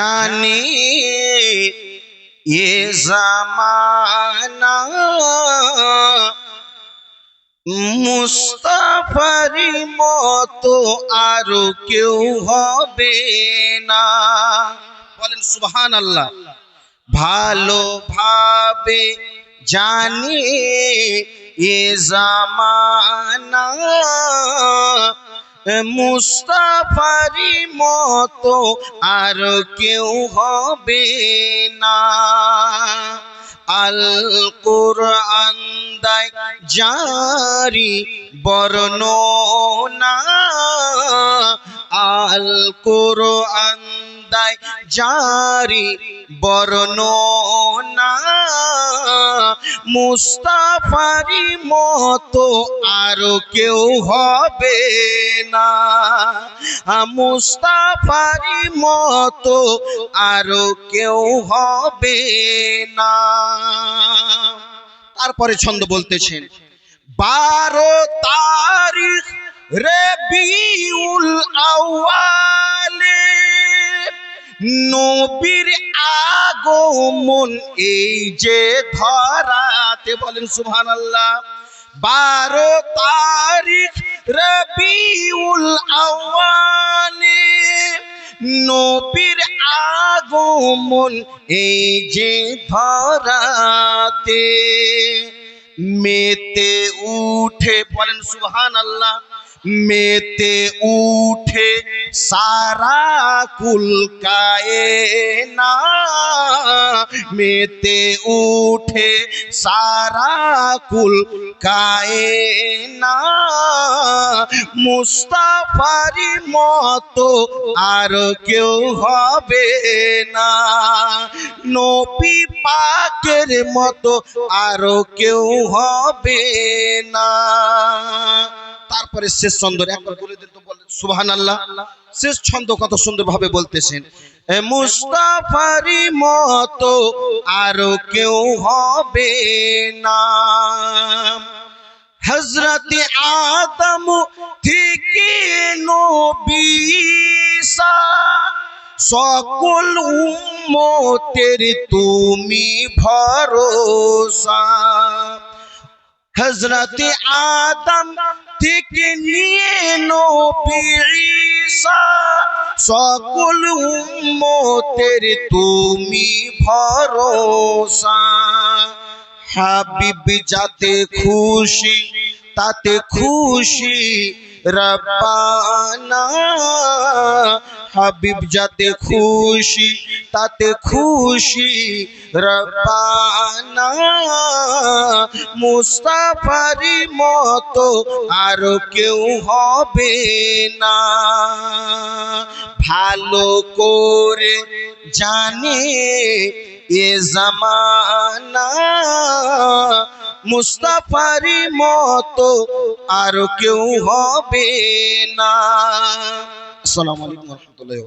জানি এ জামানা মুস্তাফারি মতো আরও কেউ হবে না বলেন সুবহান আল্লাহ ভালোভাবে জানি এ জামানা মুস্তাফারি মতো আর কেউ হবে না। আল কোরআন দায় জারি বর্ণনা। আল কোরআন দায় জারি বর্ণনা মুস্তাফারি মতো আর কেউ হবে না। মুস্তাফারি মতো আর কেউ হবে না। তারপরে ছন্দ বলতেছেন, বারো তারিখ রবিউল আউয়ালে নবীর আগমন এই যে ধরাতে বলেন সুবহানাল্লাহ। বারো তারিখ রবিউল আউয়ালে নবীর আগমন এই যে ধরাতে মেতে উঠে বলেন সুবহান আল্লাহ মেতে উঠে সারা কুল না। মেতে উঠে সারা কুল না। মুস্তাফারি মতো আর কেউ হবে না। নবী পাকের মতো আর কেউ হবে না। তারপরে শেষ ছন্দ একবার বলে দিন তো বলেন আল্লাহ শেষ ছন্দ কত সুন্দর ভাবে বলতেছেন মুস্তাফারি মতো আর কেউ হবে না। হজরত আদম থেকে সকল উম্মতের তুমি ভরসা। হজরত আদম থেকে নিয়ে নবী সকল উম্মতের তুমি ভরসা। হাবিব যাতে খুশি, তাতে খুশি রব্বানা। হাবিব যাতে খুশি, তাতে খুশি রব্বানা। মুস্তাফারি মতো আর কেউ হবে না। ভালো করে জানে এ জামানা, মুস্তাফারি মতো আর কেউ হবে না। আসসালামু আলাইকুম রহমতুল্লাহ